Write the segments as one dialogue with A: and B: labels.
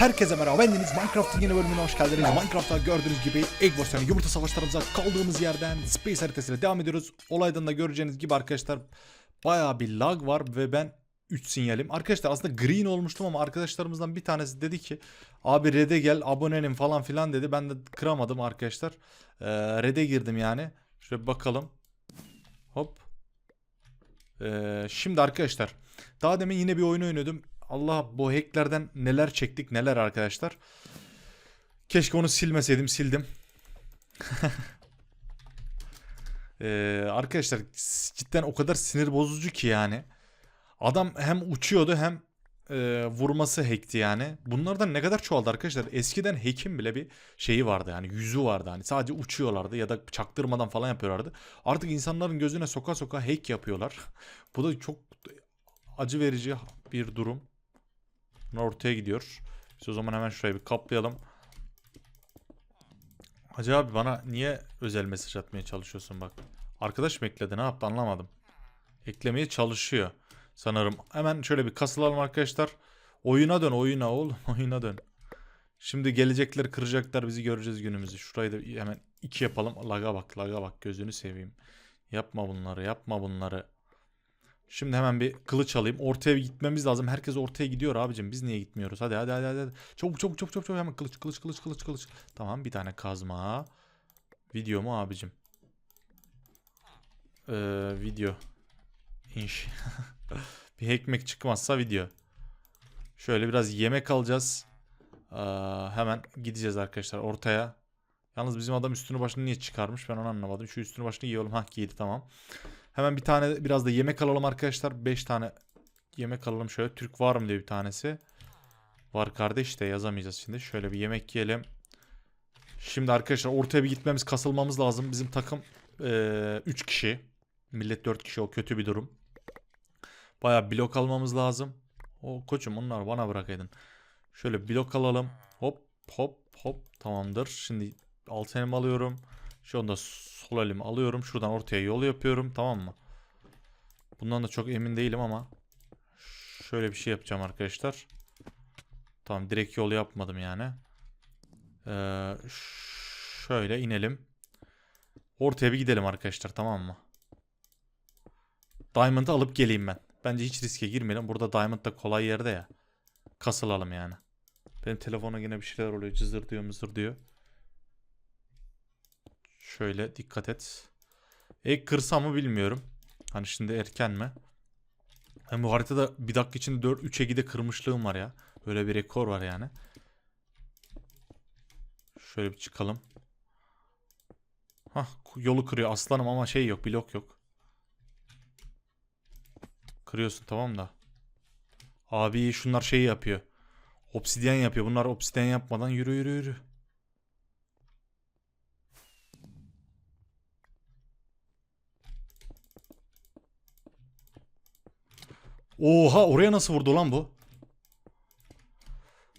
A: Herkese merhaba ben Deniz Minecraft'ın yeni bölümüne hoş geldiniz. Minecraft'ta gördüğünüz gibi Egg versiyonu yumurta savaşlarımıza kaldığımız yerden Space haritasıyla devam ediyoruz. Olaydan da göreceğiniz gibi arkadaşlar bayağı bir lag var ve ben 3 sinyalim. Arkadaşlar aslında green olmuştum ama arkadaşlarımızdan bir tanesi dedi ki abi red'e gel abonenim falan filan dedi. Ben de kıramadım arkadaşlar. Ee, red'e girdim yani. Şöyle bakalım. Hop. Ee, şimdi arkadaşlar daha demin yine bir oyun oynadım. Allah bu hacklerden neler çektik neler arkadaşlar. Keşke onu silmeseydim sildim. Ee, arkadaşlar cidden o kadar sinir bozucu ki yani. Adam hem uçuyordu hem e, vurması hackti yani. Bunlardan ne kadar çoğaldı arkadaşlar. Eskiden hack'in bile bir şeyi vardı yani yüzü vardı. Hani sadece uçuyorlardı ya da çaktırmadan falan yapıyorlardı. Artık insanların gözüne soka soka hack yapıyorlar. Bu da çok acı verici bir durum. Ortaya gidiyor. Biz o zaman hemen şurayı bir kaplayalım. Hacı abi bana niye özel mesaj atmaya çalışıyorsun bak. Arkadaş mı ekledi ne yaptı anlamadım. Eklemeye çalışıyor sanırım. Hemen şöyle bir kasılalım arkadaşlar. Oyuna dön oyuna oğlum oyuna dön. Şimdi gelecekler kıracaklar bizi göreceğiz günümüzü. Şurayı da hemen iki yapalım. Laga bak laga bak gözünü seveyim. Yapma bunları yapma bunları. Şimdi hemen bir kılıç alayım. Ortaya gitmemiz lazım. Herkes ortaya gidiyor abicim. Biz niye gitmiyoruz? Hadi hadi hadi hadi. Çabuk çabuk çabuk çabuk. hemen kılıç kılıç kılıç kılıç kılıç. Tamam bir tane kazma. Video mu abicim? Ee, video. İnş. bir ekmek çıkmazsa video. Şöyle biraz yemek alacağız. Ee, hemen gideceğiz arkadaşlar ortaya. Yalnız bizim adam üstünü başını niye çıkarmış ben onu anlamadım. Şu üstünü başını giyelim. Hah giydi tamam. Hemen bir tane biraz da yemek alalım arkadaşlar. 5 tane yemek alalım şöyle. Türk var mı diye bir tanesi. Var kardeş de yazamayacağız şimdi. Şöyle bir yemek yiyelim. Şimdi arkadaşlar ortaya bir gitmemiz kasılmamız lazım. Bizim takım 3 kişi. Millet 4 kişi o kötü bir durum. Baya blok almamız lazım. O koçum onlar bana bırakaydın. Şöyle blok alalım. Hop hop hop tamamdır. Şimdi alt elimi alıyorum. Şu anda sol elimi alıyorum. Şuradan ortaya yol yapıyorum. Tamam mı? Bundan da çok emin değilim ama şöyle bir şey yapacağım arkadaşlar. Tamam direkt yol yapmadım yani. Ee, şöyle inelim. Ortaya bir gidelim arkadaşlar tamam mı? Diamond'ı alıp geleyim ben. Bence hiç riske girmeyelim. Burada Diamond da kolay yerde ya. Kasılalım yani. Benim telefona yine bir şeyler oluyor. Cızır diyor mızır diyor. Şöyle dikkat et. Ek kırsam mı bilmiyorum. Hani şimdi erken mi? Hem bu haritada bir dakika için 4 3 egide kırmışlığım var ya. Böyle bir rekor var yani. Şöyle bir çıkalım. Hah yolu kırıyor aslanım ama şey yok blok yok. Kırıyorsun tamam da. Abi şunlar şeyi yapıyor. Obsidyen yapıyor. Bunlar obsidyen yapmadan yürü yürü yürü. Oha oraya nasıl vurdu lan bu?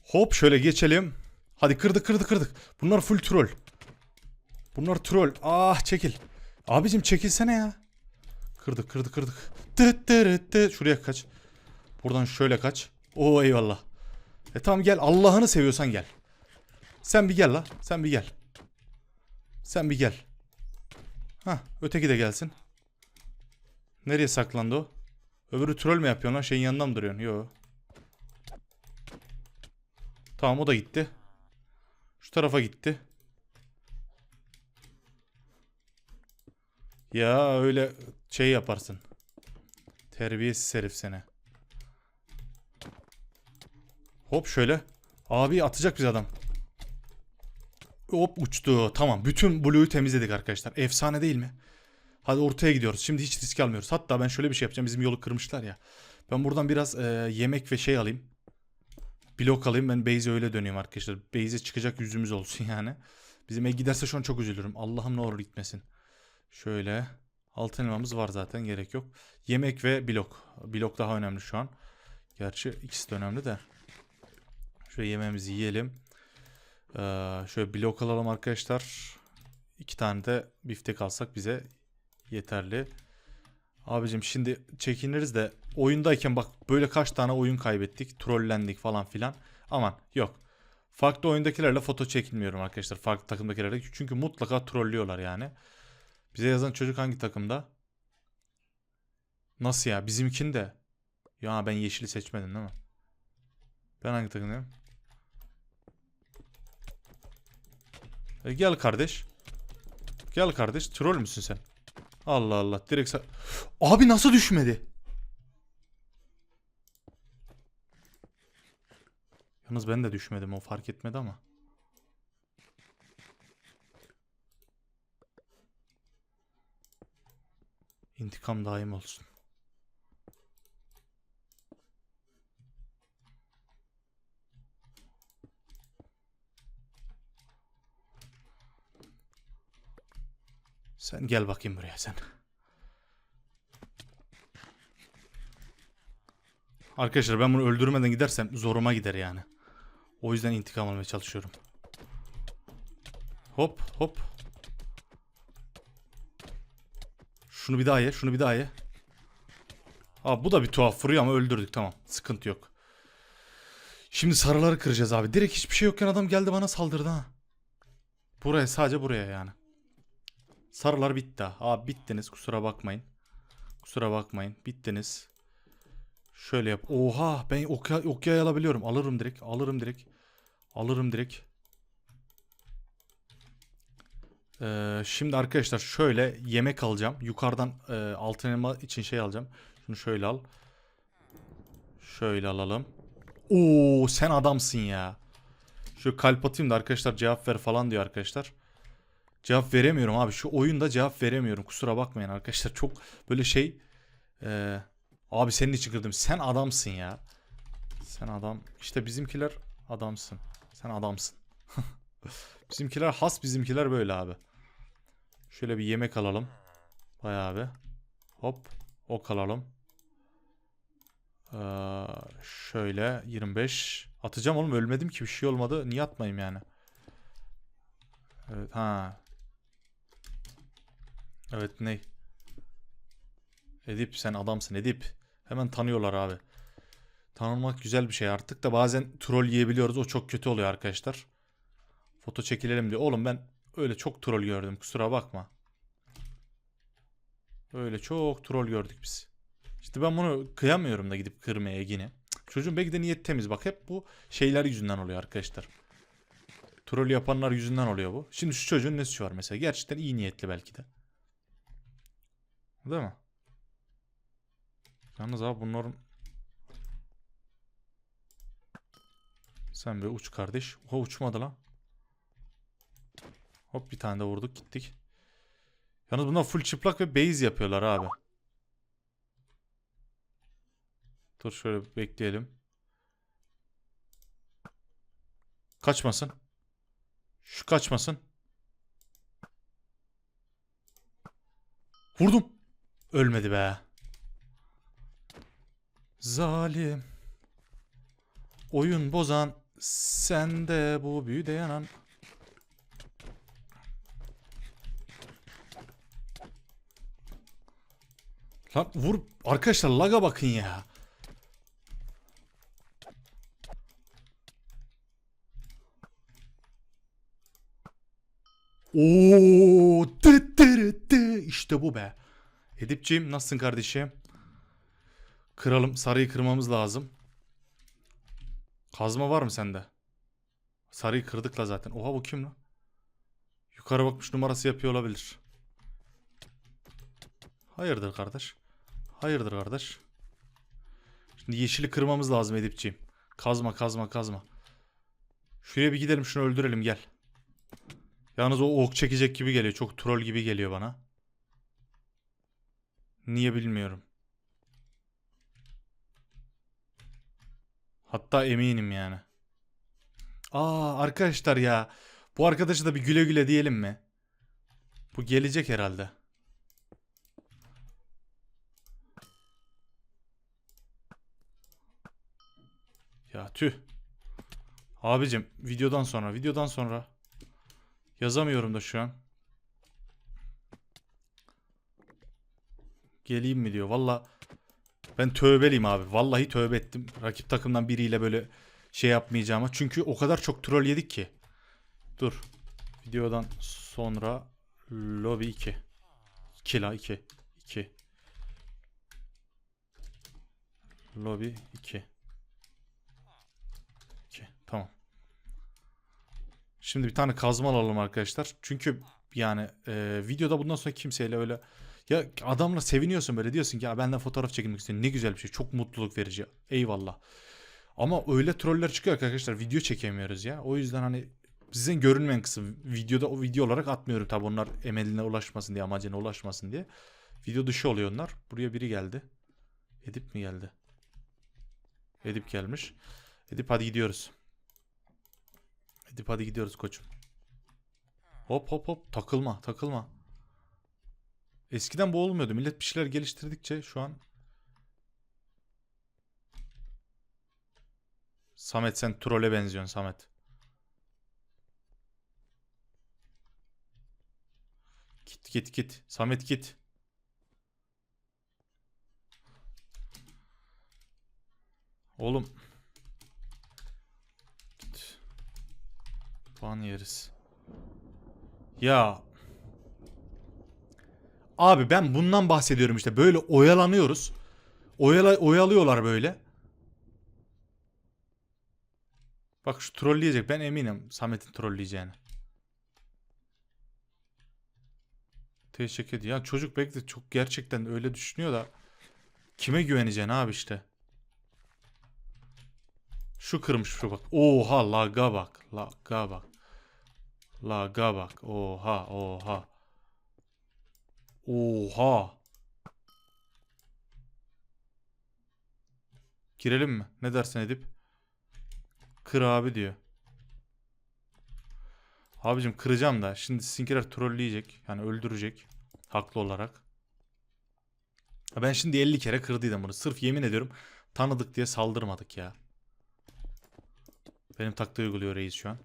A: Hop şöyle geçelim. Hadi kırdık kırdık kırdık. Bunlar full troll. Bunlar troll. Ah çekil. Abicim çekilsene ya. Kırdık kırdık kırdık. Tıt tırıt tıt. Şuraya kaç. Buradan şöyle kaç. Oo eyvallah. E tamam gel Allah'ını seviyorsan gel. Sen bir gel la. Sen bir gel. Sen bir gel. Hah öteki de gelsin. Nereye saklandı o? Öbürü troll mü yapıyorsun lan? Şeyin yanında mı duruyorsun? Yo. Tamam o da gitti. Şu tarafa gitti. Ya öyle şey yaparsın. Terbiyesiz herif seni. Hop şöyle. Abi atacak bizi adam. Hop uçtu. Tamam. Bütün Blue'yu temizledik arkadaşlar. Efsane değil mi? Hadi ortaya gidiyoruz. Şimdi hiç risk almıyoruz. Hatta ben şöyle bir şey yapacağım. Bizim yolu kırmışlar ya. Ben buradan biraz e, yemek ve şey alayım. Blok alayım. Ben base'e öyle dönüyorum arkadaşlar. Base'e çıkacak yüzümüz olsun yani. Bizim ev giderse şu an çok üzülürüm. Allah'ım ne olur gitmesin. Şöyle. Altın elmamız var zaten. Gerek yok. Yemek ve blok. Blok daha önemli şu an. Gerçi ikisi de önemli de. Şöyle yemeğimizi yiyelim. Ee, şöyle blok alalım arkadaşlar. İki tane de biftek alsak bize yeterli. Abicim şimdi çekiniriz de oyundayken bak böyle kaç tane oyun kaybettik. Trollendik falan filan. Aman yok. Farklı oyundakilerle foto çekilmiyorum arkadaşlar. Farklı takımdakilerle. Çünkü mutlaka trollüyorlar yani. Bize yazan çocuk hangi takımda? Nasıl ya? Bizimkinde. Ya ben yeşili seçmedim değil mi? Ben hangi takımdayım? E gel kardeş. Gel kardeş. Troll müsün sen? Allah Allah. Direkt Abi nasıl düşmedi? Yalnız ben de düşmedim. O fark etmedi ama. İntikam daim olsun. Sen gel bakayım buraya sen. Arkadaşlar ben bunu öldürmeden gidersem zoruma gider yani. O yüzden intikam almaya çalışıyorum. Hop hop. Şunu bir daha ye, şunu bir daha ye. Abi bu da bir tuhaf vuruyor ama öldürdük tamam. Sıkıntı yok. Şimdi sarıları kıracağız abi. Direkt hiçbir şey yokken adam geldi bana saldırdı ha. Buraya sadece buraya yani. Sarılar bitti. Abi bittiniz kusura bakmayın. Kusura bakmayın. Bittiniz. Şöyle yap. Oha ben okya, okyayı alabiliyorum. Alırım direkt. Alırım direkt. Alırım direkt. Ee, şimdi arkadaşlar şöyle yemek alacağım. Yukarıdan e, altın elma için şey alacağım. Şunu şöyle al. Şöyle alalım. Oo sen adamsın ya. Şu kalp atayım da arkadaşlar cevap ver falan diyor arkadaşlar. Cevap veremiyorum abi. Şu oyunda cevap veremiyorum. Kusura bakmayın arkadaşlar. Çok böyle şey e, abi senin için kırdım. Sen adamsın ya. Sen adam. İşte bizimkiler adamsın. Sen adamsın. bizimkiler has bizimkiler böyle abi. Şöyle bir yemek alalım. Bayağı bir. Hop. Ok alalım. Ee, şöyle 25. Atacağım oğlum ölmedim ki bir şey olmadı. Niye atmayayım yani? Evet ha. Evet ne? Edip sen adamsın Edip. Hemen tanıyorlar abi. Tanınmak güzel bir şey artık da bazen troll yiyebiliyoruz. O çok kötü oluyor arkadaşlar. Foto çekilelim diyor. Oğlum ben öyle çok troll gördüm. Kusura bakma. Öyle çok troll gördük biz. İşte ben bunu kıyamıyorum da gidip kırmaya yine. Çocuğun belki de niyet temiz. Bak hep bu şeyler yüzünden oluyor arkadaşlar. Troll yapanlar yüzünden oluyor bu. Şimdi şu çocuğun ne suçu var mesela? Gerçekten iyi niyetli belki de. Değil mi? Yalnız abi bunların... Sen bir uç kardeş. Oha uçmadı lan. Hop bir tane de vurduk gittik. Yalnız bunlar full çıplak ve base yapıyorlar abi. Dur şöyle bekleyelim. Kaçmasın. Şu kaçmasın. Vurdum. Ölmedi be. Zalim. Oyun bozan. Sen de bu büyüde yanan. Lan vur. Arkadaşlar laga bakın ya. Oo, dı dı dı. İşte bu be. Edipciğim nasılsın kardeşim? Kıralım. Sarıyı kırmamız lazım. Kazma var mı sende? Sarıyı kırdık la zaten. Oha bu kim lan? Yukarı bakmış numarası yapıyor olabilir. Hayırdır kardeş? Hayırdır kardeş? Şimdi yeşili kırmamız lazım Edipciğim. Kazma kazma kazma. Şuraya bir gidelim şunu öldürelim gel. Yalnız o ok çekecek gibi geliyor. Çok troll gibi geliyor bana. Niye bilmiyorum. Hatta eminim yani. Aa arkadaşlar ya. Bu arkadaşı da bir güle güle diyelim mi? Bu gelecek herhalde. Ya tüh. Abicim videodan sonra videodan sonra yazamıyorum da şu an. Geleyim mi diyor. Valla ben tövbeliyim abi. Vallahi tövbe ettim. Rakip takımdan biriyle böyle şey yapmayacağıma. Çünkü o kadar çok troll yedik ki. Dur. Videodan sonra lobby 2. 2 la 2. 2. Lobby 2. 2. Tamam. Şimdi bir tane kazma alalım arkadaşlar. Çünkü yani e, videoda bundan sonra kimseyle öyle ya adamla seviniyorsun böyle diyorsun ki ya benden fotoğraf çekilmek istiyorum. Ne güzel bir şey. Çok mutluluk verici. Eyvallah. Ama öyle troller çıkıyor ki arkadaşlar video çekemiyoruz ya. O yüzden hani sizin görünmeyen kısım videoda o video olarak atmıyorum tabi onlar emeline ulaşmasın diye amacına ulaşmasın diye. Video dışı oluyor onlar. Buraya biri geldi. Edip mi geldi? Edip gelmiş. Edip hadi gidiyoruz. Edip hadi gidiyoruz koçum. Hop hop hop takılma takılma. Eskiden bu olmuyordu. Millet bir şeyler geliştirdikçe şu an Samet sen trole benziyorsun Samet. Git git git. Samet git. Oğlum. Git. Ban yeriz. Ya. Abi ben bundan bahsediyorum işte. Böyle oyalanıyoruz. Oyala, oyalıyorlar böyle. Bak şu trolleyecek. Ben eminim Samet'in trolleyeceğini. Teşekkür ediyor. Ya çocuk belki de çok gerçekten öyle düşünüyor da kime güveneceksin abi işte. Şu kırmış şu bak. Oha laga bak. Laga bak. Laga bak. Oha oha. Oha. Girelim mi? Ne dersin Edip? Kır abi diyor. Abicim kıracağım da. Şimdi sizinkiler trolleyecek. Yani öldürecek. Haklı olarak. Ben şimdi 50 kere kırdıydım bunu. Sırf yemin ediyorum tanıdık diye saldırmadık ya. Benim taktiği uyguluyor reis şu an.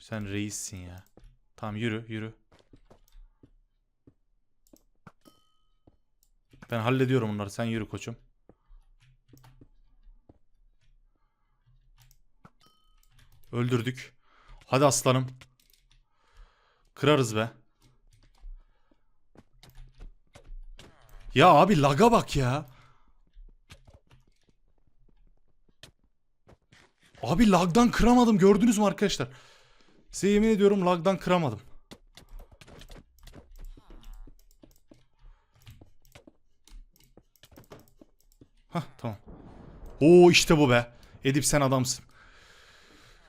A: Sen reissin ya. Tamam yürü yürü. Ben hallediyorum bunları. Sen yürü koçum. Öldürdük. Hadi aslanım. Kırarız be. Ya abi laga bak ya. Abi lagdan kıramadım gördünüz mü arkadaşlar? Size yemin ediyorum lagdan kıramadım. Hah tamam. Oo işte bu be. Edip sen adamsın.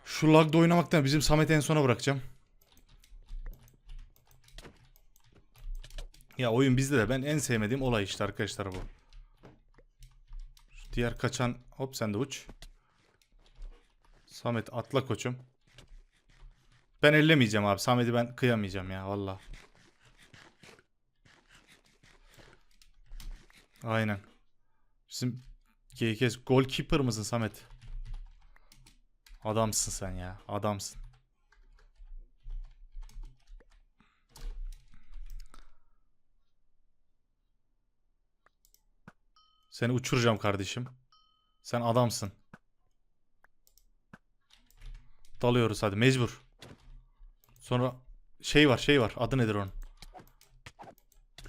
A: Şu lagda oynamaktan bizim Samet'i en sona bırakacağım. Ya oyun bizde de ben en sevmediğim olay işte arkadaşlar bu. Şu diğer kaçan hop sen de uç. Samet atla koçum. Ben ellemeyeceğim abi. Samet'i ben kıyamayacağım ya valla. Aynen. Bizim GKS goalkeeper mısın Samet? Adamsın sen ya. Adamsın. Seni uçuracağım kardeşim. Sen adamsın. Dalıyoruz hadi mecbur. Sonra şey var şey var. Adı nedir onun?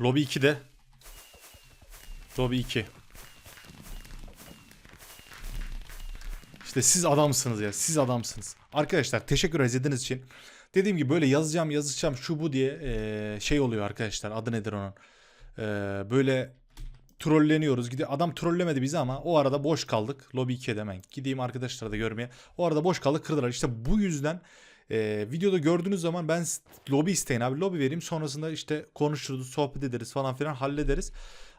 A: Lobby 2'de. Lobby 2. İşte siz adamsınız ya. Siz adamsınız. Arkadaşlar teşekkür izlediğiniz için. Dediğim gibi böyle yazacağım yazacağım şu bu diye şey oluyor arkadaşlar. Adı nedir onun? Böyle trolleniyoruz. Gide adam trollemedi bizi ama o arada boş kaldık. Lobby 2'ye de hemen gideyim arkadaşlara da görmeye. O arada boş kaldık kırdılar. İşte bu yüzden e, videoda gördüğünüz zaman ben lobby isteyin abi lobby vereyim. Sonrasında işte konuşuruz, sohbet ederiz falan filan hallederiz.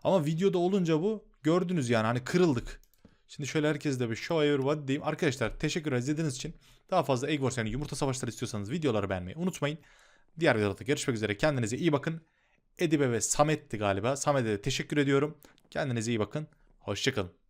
A: Ama videoda olunca bu gördünüz yani hani kırıldık. Şimdi şöyle herkes de bir show everybody diyeyim. Arkadaşlar teşekkür izlediğiniz için. Daha fazla Egg Wars yani yumurta savaşları istiyorsanız videoları beğenmeyi unutmayın. Diğer videoda görüşmek üzere. Kendinize iyi bakın. Edibe ve Samet'ti galiba. Samet'e de teşekkür ediyorum. Kendinize iyi bakın. Hoşçakalın.